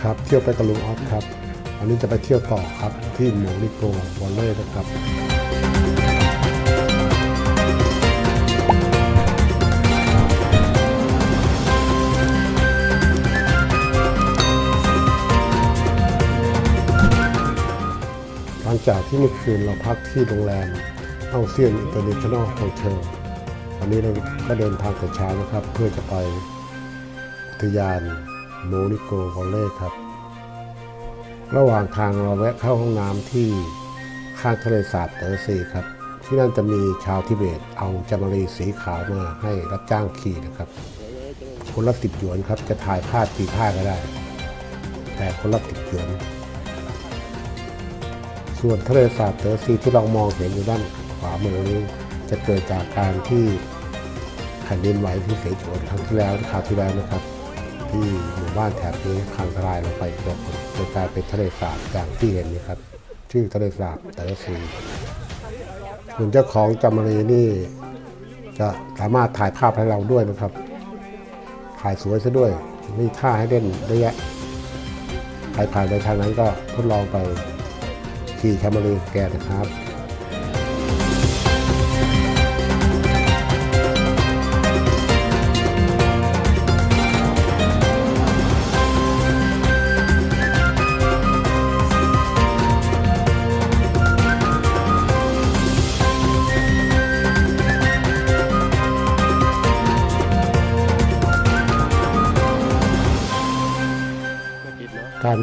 ครับ เที่ยวไปกับลุงออฟครับอันนี้จะไปเที่ยวต่อครับที่หมูนิโกวอลเล่นะครับหลังจากที่เมื่อคืนเราพักที่โรงแรมเอาเซียนอินเตอร์เนชั่นแนลโฮเทลวันนี้เราก็เดินทางแต่เช้านะครับ เพื่อจะไปอุทยาน โมนิโกวอลเล่ครับ ระหว่างทางเราแวะเข้าห้องน้ำที่ข้างทะเลสาบเตอร์ซีครับ ที่นั่นจะมีชาวทิเบตเอาจามารีสีขาวมาให้รับจ้างขี่นะครับ คนละสิบหยวนครับจะถ่ายภาพกี่ภาพก็ได้ แต่คนละสิบหยวน ส่วนทะเลสาบเตอร์ซีที่เรามองเห็นอยู่ด้านขวามือนี้จะเกิดจากการที่แผ่นดินไหวที่เสฉวนครั้งที่แล้วคราวที่แล้วนะครับ บ้านแถบนี้พังทลายลงไปเกือบหมดยกลายเป็นทะเลสาบอย่างที่เห็นนี่ครับ ชื่อทะเลสาบเตอร์ซีส่วนเจ้าของจามารีนี่ จะสามารถถ่ายภาพให้เราด้วยนะครับ ถ่ายสวยซะด้วย มีท่าให้เล่นเยอะแยะใครผ่านไปทางนั้นก็ทดลองไปขี่แคมเรีแกนะครับ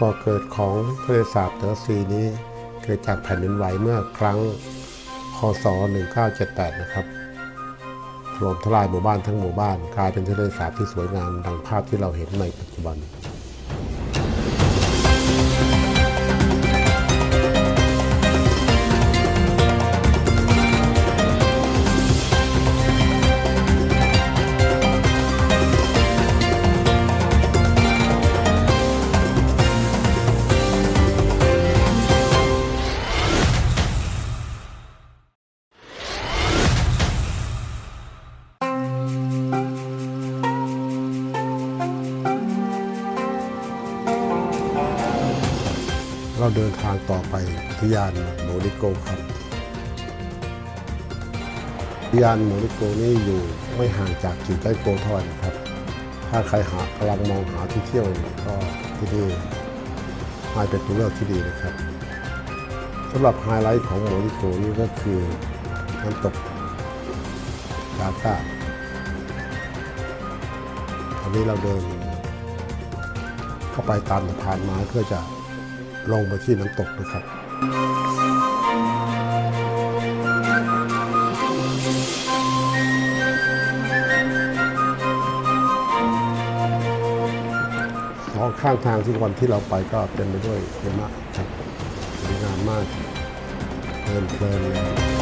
ก่อเกิดของทะเลสาบเตอร์ซีนี้ เกิดจากแผ่นดินไหวเมื่อครั้งคศ 1978 นะครับถล่มทลายหมู่บ้านทั้งหมู่บ้าน กลายเป็นทะเลสาบที่สวยงามดังภาพที่เราเห็นในปัจจุบัน เราเดินทางต่อไปอุทยานโมริโกครับอุทยานโมริโกนี่อยู่ไม่ห่างจากจิวใต้โกท่าไหร่นครับ ถ้าใครหากำลังมองหาที่เที่ยวก็ที่นี่ม่เป็นตัวเลือกที่ดีนะครับสำหรับไฮไลท์ของโมริโกนี่ก็คือน้ำตกกาก้าตอนนี้เราเดินเข้าไปตามสะพานไม้เพื่อจะ ลงมาที่น้ำตกนะครับ สองข้างทางที่วันที่เราไปก็เต็มไปด้วยหิมะครับสวยงามมากเพลินเพลินเลย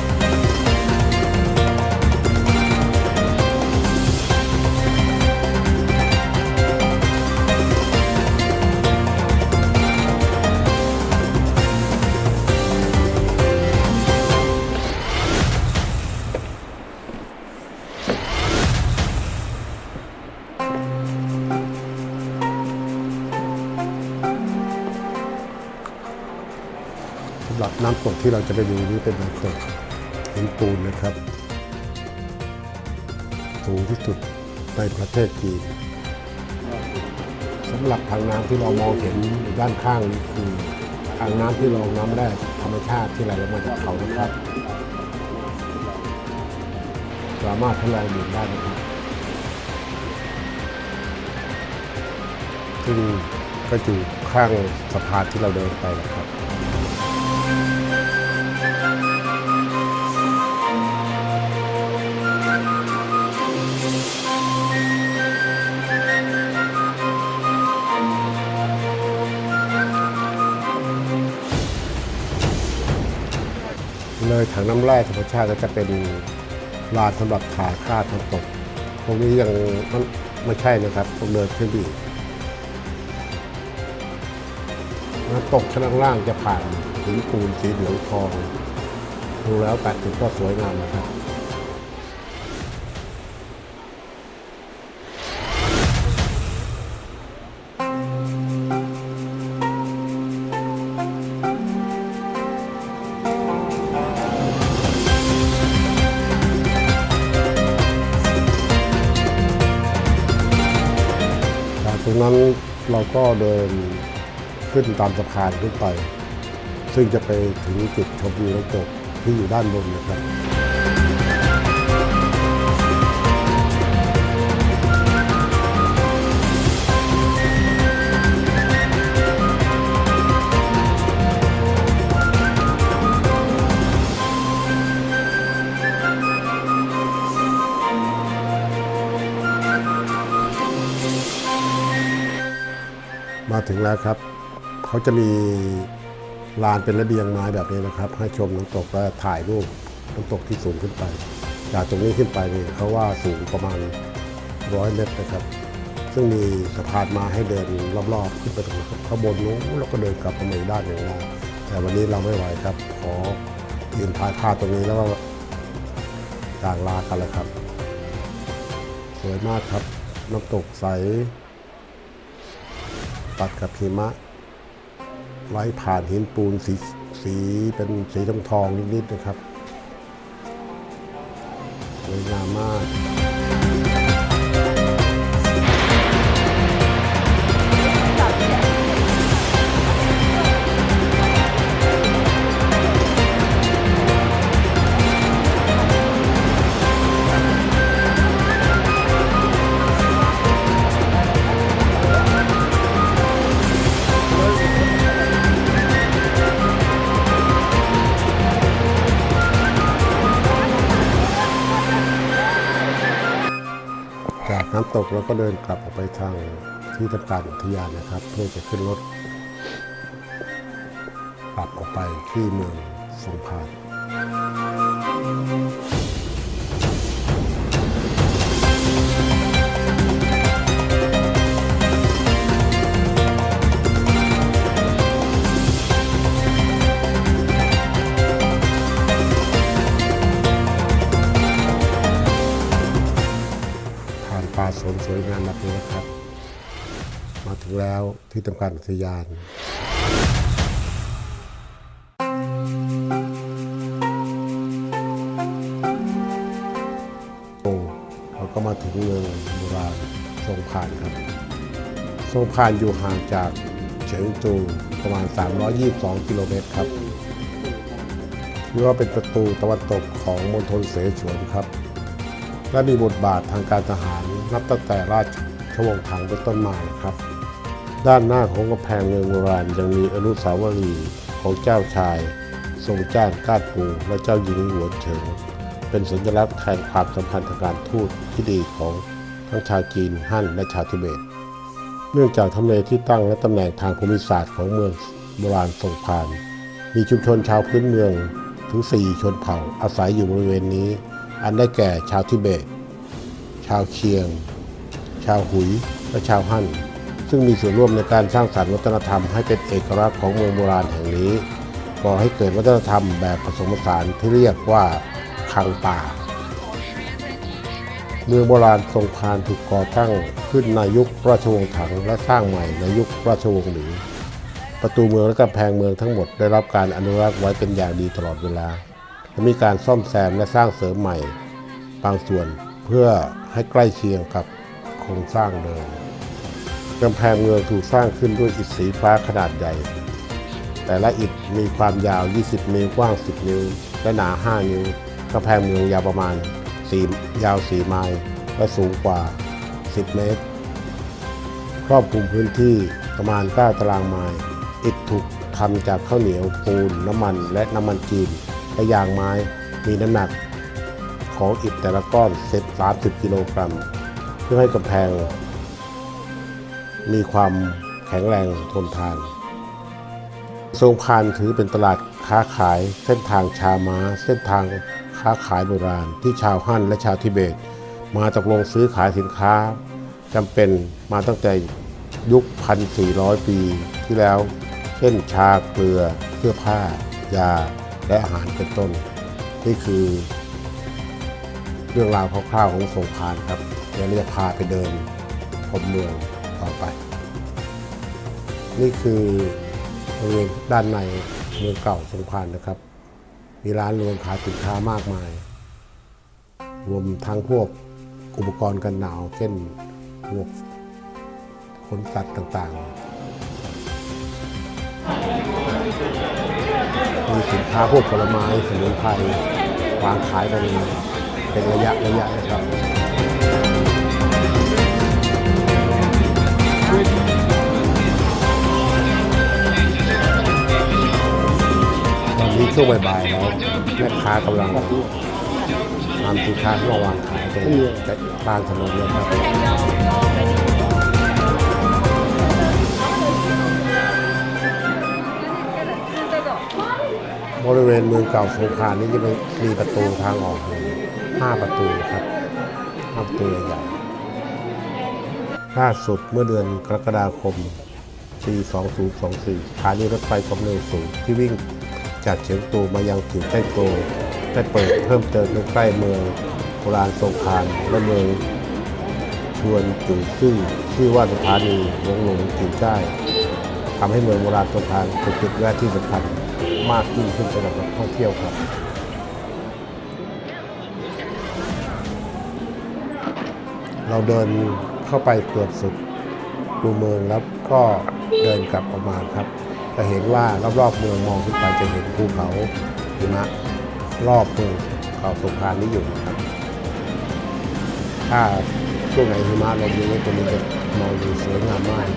ที่เราจะไปดูนี่เป็นน้ำตกหินปูนนะครับสูงที่สุดในประเทศจีนสำหรับทางน้ำที่เรามองเห็นด้านข้างนี้คือทางน้ำที่รองน้ำแร่ธรรมชาติที่ไหลลงมาจากเขานะครับ สามารถทดลองดื่มได้นะครับซึ่งก็อยู่ข้างสะพานที่เราเดินไปนะครับ เลยถังน้ำแร่ธรรมชาติก็จะเป็นลานสำหรับถ่ายค่าน้งตกตรงนี้ยังมันไม่ใช่นะครับต้องเดินขึ้นไปอีน้ำตกชั้นล่างจะผ่านหินปูนสีเหลืองทอง ดูแล้วแต่ถึงก็สวยงามนะครับากนั้นเราก็เดินขึ้นตามสะพานขึ้นไป ซึ่งจะไปถึงจุดชมวิวน้ำตกที่อยู่ด้านบนนะครับ ถึงแล้วครับ เขาจะมีลานเป็นระเบียงไม้แบบนี้นะครับ ให้ชมน้ำตกและถ่ายรูปน้ำตกที่สูงขึ้นไป จากตรงนี้ขึ้นไปนี่เขาว่าสูงประมาณร้อยเมตรนะครับ ซึ่งมีสะพานมาให้เดินรอบๆ ขึ้นไปตรงนั้นข้างบนนู้นแล้วก็เดินกลับมาอีกด้านหนึ่งได้แต่วันนี้เราไม่ไหวครับ ขอยืนถ่ายภาพตรงนี้แล้วก็กลางลากันเลยครับ สวยมากครับน้ำตกใส ตัดกับหิมะไหลผ่านหินปูนสีสีเป็นสีทองทองนิดๆนะครับสวยงามมาก ตกเราก็เดินกลับออกไปทางที่ทำการอุทยานนะครับ เพื่อจะขึ้นรถกลับออกไปที่เมืองสงขลา ที่ทำการอุทยานโอ้เราก็มาถึงเมืองโบราณทรงพานครับทรงพานอยู่ห่างจากเฉิงตูประมาณ 322 กิโลเมตรครับถือว่าเป็นประตูตะวันตกของมณฑลเสฉวนครับ และมีบทบาททางการทหารนับตั้งแต่ราชวงศ์ถังเป็นต้นมาครับ ด้านหน้าของกำแพงเมืองโบราณยังมีอนุสาวรีย์ของเจ้าชาย ทรงจ้านก้านปูและเจ้าหญิงหวนเฉิง เป็นสัญลักษณ์แทนความสัมพันธ์ทางการทูตที่ดีของทั้งชาวจีนฮั่นและชาวทิเบต เนื่องจากทำเลที่ตั้งและตำแหน่งทางภูมิศาสตร์ของเมืองโบราณทรงพาน มีชุมชนชาวพื้นเมืองถึง 4 ชนเผ่าอาศัยอยู่บริเวณนี้ อันได้แก่ชาวทิเบต ชาวเชียง ชาวหุย และชาวฮั่น ซึ่งมีส่วนร่วมในการสร้างสรรค์วัฒนธรรมให้เป็นเอกลักษณ์ของเมืองโบราณแห่งนี้ก่อให้เกิดวัฒนธรรมแบบผสมผสานที่เรียกว่าคังป่า เมืองโบราณทรงพานถูกก่อตั้งขึ้นในยุคราชวงศ์ถังและสร้างใหม่ในยุคราชวงศ์หลิวประตูเมืองและกำแพงเมืองทั้งหมดได้รับการอนุรักษ์ไว้เป็นอย่างดีตลอดเวลาและมีการซ่อมแซมและสร้างเสริมใหม่ บางส่วนเพื่อให้ใกล้เคียงกับโครงสร้างเดิม กำแพงเมืองถูกสร้างขึ้นด้วยอิฐสีฟ้าขนาดใหญ่ แต่ละอิฐมีความยาว 20 นิ้วกว้าง 10 นิ้ว และหนา 5 นิ้วกำแพงเมืองยาวประมาณ4ยาว 4 ไมล์และสูงกว่า 10 เมตร ครอบคลุมพื้นที่ประมาณ 9 ตารางไมล์อิฐถูกทำจากข้าวเหนียวปูน น้ำมัน และน้ำมันจีนและยางไม้มีน้ำหนักของอิฐแต่ละก้อนเซต30 กิโลกรัม เพื่อให้กำแพง มีความแข็งแรงทนทานทรงพานถือเป็นตลาดค้าขายเส้นทางชาม้า เส้นทางค้าขายโบราณ ที่ชาวฮั่นและชาวทิเบต มาตกลงซื้อขายสินค้าจำเป็นมาตั้งแต่ยุค 1,400 ปีที่แล้ว เช่นชาเกลือเสื้อผ้า ยา และอาหารเป็นต้น นี่คือ เรื่องราวคร่าวๆของทรงพานครับเดี๋ยวเราจะพาไปเดินชมเมือง ต่อไป นี่คือบริเวณด้านในเมืองเก่าทรงพานะครับ มีร้านรวมขายสินค้ามากมาย รวมทั้งพวกอุปกรณ์กันหนาว เช่นพวกโคนสัตว์ต่างๆ มีสินค้าพวกผลไม้สมุนไพรวางขายกันเป็นระยะระยะนะครับ ช่วงบ่ายๆแล้วแม่ค้ากำลังนำสินค้าเข้ามาวางขายตรงกลางถนนเลยครับบริเวณเมืองเก่าสงขลานี่จะมีประตูทางออกอยู่ห้าประตูครับห้าประตูใหญ่ล่าสุดเมื่อเดือนกรกฎาคมปี2024สถานีรถไฟความเร็วสูงที่วิ่ง จากเชียงตูมายังถึงใต้โตได้เปิดเพิ่มเติมใกล้เมืองโบราณสงขลาและเมืองชวนจุ่ซึ่งชื่อว่าสถานีหลวงหลวงจิ๋วใต้ทำให้เมืองโบราณสงขลาเป็นจุดแวะที่สำคัญมากยิ่งขึ้นสำหรับนักท่องเที่ยวครับเราเดินเข้าไปเกือบสุดดูเมืองแล้วก็เดินกลับออกมาครับ จะเห็นว่ารอบๆเมืองมองขึ้นไปจะเห็นภูเขาหิมะรอบเมืองเก่าสงขลานี้อยู่นะครับถ้าช่วงไหนหิมะลงนี้ตรงนี้จะมองดูสวยงามมาก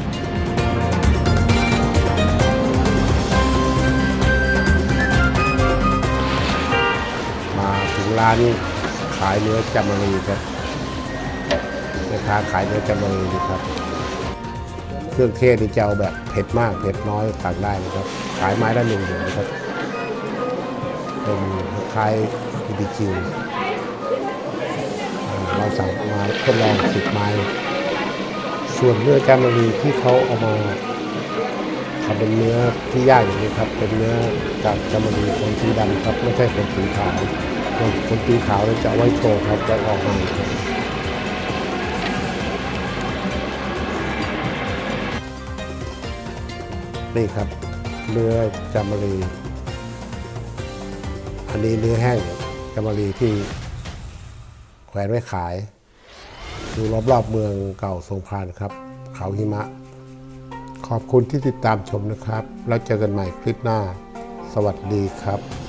มาถึงร้านขายเนื้อจำมรีครับแม่ค้าขายเนื้อจำมรีดีครับ เครื่องเทศนี่จะเอาแบบเผ็ดมากเผ็ดน้อยสั่งได้นะครับ ขายไม้ละหนึ่งหยวนนะครับ เป็นคล้ายบีบีคิวเราสั่งมาทดลองสิบไม้ ส่วนเนื้อจามรีที่เขาเอามาทำเป็นเนื้อที่ย่างอย่างนี้ครับ เป็นเนื้อจากจามรีขนสีดำครับ ไม่ใช่ขนสีขาวขนสีขาวเราจะเอาไว้โชว์ครับไว้ออกมา นี่ครับเนื้อจามรี อันนี้เนื้อแห้งจามรีที่แขวนไว้ขาย ดูรอบๆเมืองเก่าสงพานครับ เขาหิมะ ขอบคุณที่ติดตามชมนะครับ แล้วเจอกันใหม่คลิปหน้า สวัสดีครับ